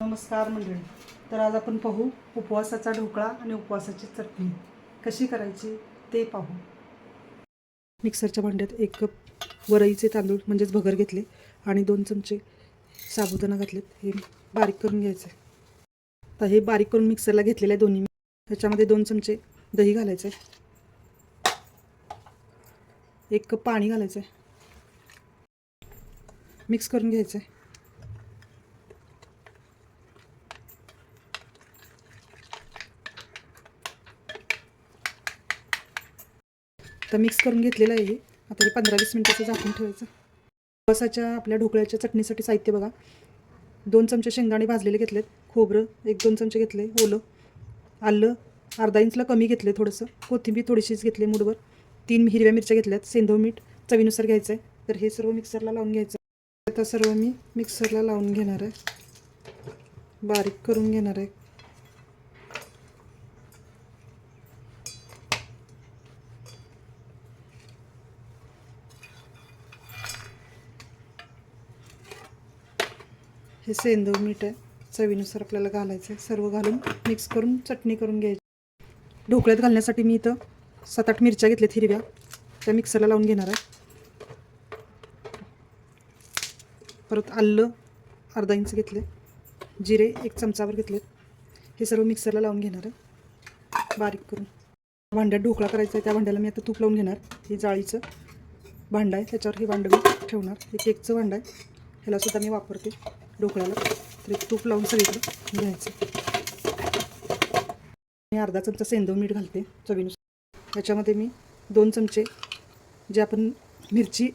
नमस्कार मंडळी. तर आज आपण पाहू उपवासाचा ढोकळा आणि उपवासाची चटणी. कशी करायची ते पाहू. मिक्सरच्या भांड्यात एक कप वरईचे तांदूळ म्हणजेच भगर घेतले आणि दोन चमचे साबुदाणा घातलेत. हे बारीक करून घ्यायचे तर हे बारीक करून मिक्सरला घेतलेलं आहे दोन्ही त्याच्यामध्ये दोन चमचे दही घालायचं आहे. एक कप पाणी घालायचं आहे. मिक्स करून घ्यायचं आहे. तर मिक्स करून घेतलेलं आहे हे. आता हे पंधरा वीस मिनटाचं झाकून ठेवायचं. उपवासाच्या आपल्या ढोकळ्याच्या चटणीसाठी साहित्य बघा. दोन चमचे शेंगदाणे भाजलेले घेतलेत. खोबरं एक दोन चमचे घेतले. ओलं आलं अर्धा इंचला कमी घेतले थोडंसं. कोथिंबीर थोडीशीच घेतली मूडवर तीन हिरव्या मिरच्या घेतल्यात. सेंधव मीठ चवीनुसार घ्यायचं आहे तर हे सर्व मिक्सरला लावून घ्यायचं. आता सर्व मी मिक्सरला लावून घेणार आहे. बारीक करून घेणार आहे. हे सेंदव मीठ आहे. चवीनुसार आपल्याला घालायचं आहे सर्व घालून मिक्स करून चटणी करून घ्यायची. ढोकळ्यात घालण्यासाठी मी इथं सात आठ मिरच्या घेतल्यात हिरव्या. त्या मिक्सरला लावून घेणार आहे. परत आलं अर्धा इंच घेतले जिरे एक चमचावर घेतले हे सर्व मिक्सरला लावून घेणार आहे. बारीक करून. भांड्यात ढोकळा करायचा आहे. त्या भांड्याला मी आता तूप लावून घेणार. हे जाळीचं भांडं आहे. त्याच्यावर हे भांडं मी ठेवणार. हे केकचं भांडं आहे. ह्याला सुद्धा मी वापरते. ढोकळ्याला तर एक तूप लावून सगळीकडे घ्यायचं मी अर्धा चमचा सेंदव मीठ घालते चवीनुसार. ह्याच्यामध्ये मी दोन चमचे जे आपण मिरची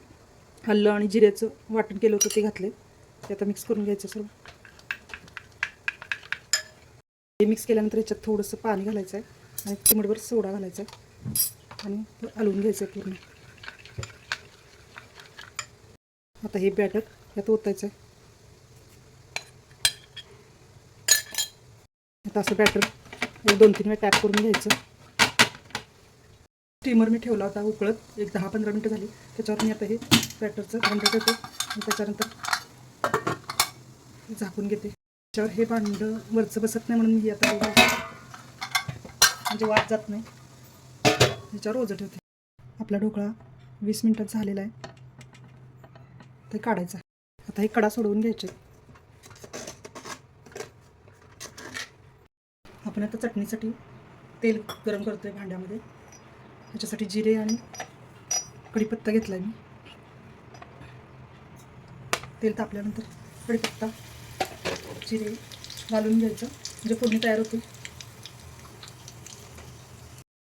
हल्लं आणि जिऱ्याचं वाटण केलं होतं ते घातले. ते आता मिक्स करून घ्यायचं सर्व. हे मिक्स केल्यानंतर ह्याच्यात थोडंसं पाणी घालायचं आहे आणि चिमटभर सोडा घालायचा आहे आणि हलवून घ्यायचं आहे पूर्ण. आता हे बॅटर यात ओतायचं आहे आता असं बॅटर एक दोन तीन वेळा टॅप करून घ्यायचं. स्टीमर मी ठेवला होता उकळत एक दहा पंधरा मिनटं झाली. त्याच्यावर मी आता हे बॅटरचं भांडं करते. आणि त्याच्यानंतर झाकून घेते. त्याच्यावर हे भांडं वरचं बसत नाही म्हणून मी आता म्हणजे वाद जात नाही. ह्याच्यावर ओझं ठेवते. आपला ढोकळा वीस मिनटात झालेला आहे. ते काढायचं. आहे आता हे कडा सोडवून घ्यायचे. आपण आता चटणीसाठी तेल गरम करतो आहे भांड्यामध्ये. त्याच्यासाठी जिरे आणि कढीपत्ता घेतला आहे मी. तेल तापल्यानंतर कढीपत्ता जिरे घालून घ्यायचं. म्हणजे फोडणी तयार होते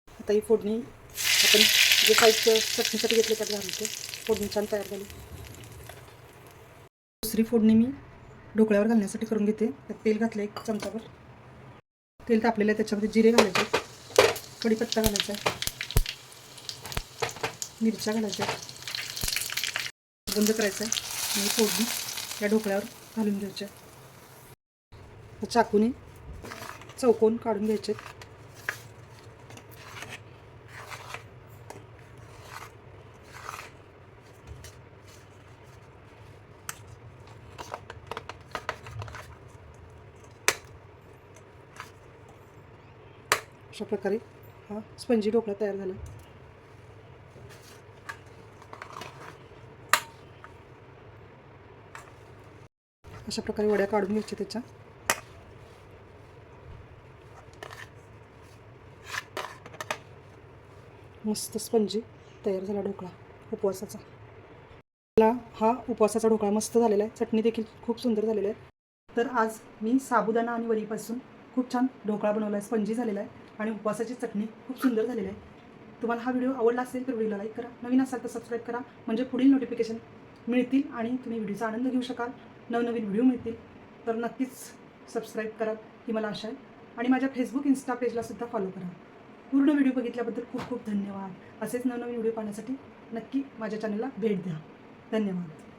आता ही फोडणी आपण जे साहित्य चटणीसाठी घेतलं त्यात घालते फोडणी छान तयार झाली. दुसरी फोडणी मी ढोकळ्यावर घालण्यासाठी करून घेते. त्यात तेल घातलं एक चमचावर तेल तापलेलं आहे त्याच्यामध्ये जिरे घालायचे. कढीपत्ता घालायचा मिरच्या घालायच्या बंद करायचं आहे. आणि फोडणी या ढोकळ्यावर घालून घ्यायच्या चाकूने चौकोन काढून घ्यायचे अशा प्रकारे हा स्पंजी ढोकळा तयार झाला. अशा प्रकारे वड्या काढून घ्यायच्या त्याच्या. मस्त स्पंजी तयार झाला ढोकळा उपवासाचा. मला हा उपवासाचा ढोकळा मस्त झालेला आहे. चटणी देखील खूप सुंदर झालेली आहे. तर आज मी साबुदाणा आणि वरीपासून खूप छान ढोकळा बनवला आहे स्पंजी झालेला आहे. आणि उपवासाची चटणी खूप सुंदर झालेली आहे. तुम्हाला हा व्हिडिओ आवडला असेल तर व्हिडिओला लाईक करा. नवीन असाल तर सबस्क्राईब करा. म्हणजे पुढील नोटिफिकेशन मिळतील आणि तुम्ही व्हिडिओचा आनंद घेऊ शकाल. नवनवीन व्हिडिओ मिळतील. तर नक्कीच सबस्क्राईब करा ही मला आशा आहे. आणि माझ्या फेसबुक इन्स्टा पेजला सुद्धा फॉलो करा. पूर्ण व्हिडिओ बघितल्याबद्दल खूप खूप धन्यवाद. असेच नवनवीन व्हिडिओ पाहण्यासाठी नक्की माझ्या चॅनलला भेट द्या. धन्यवाद.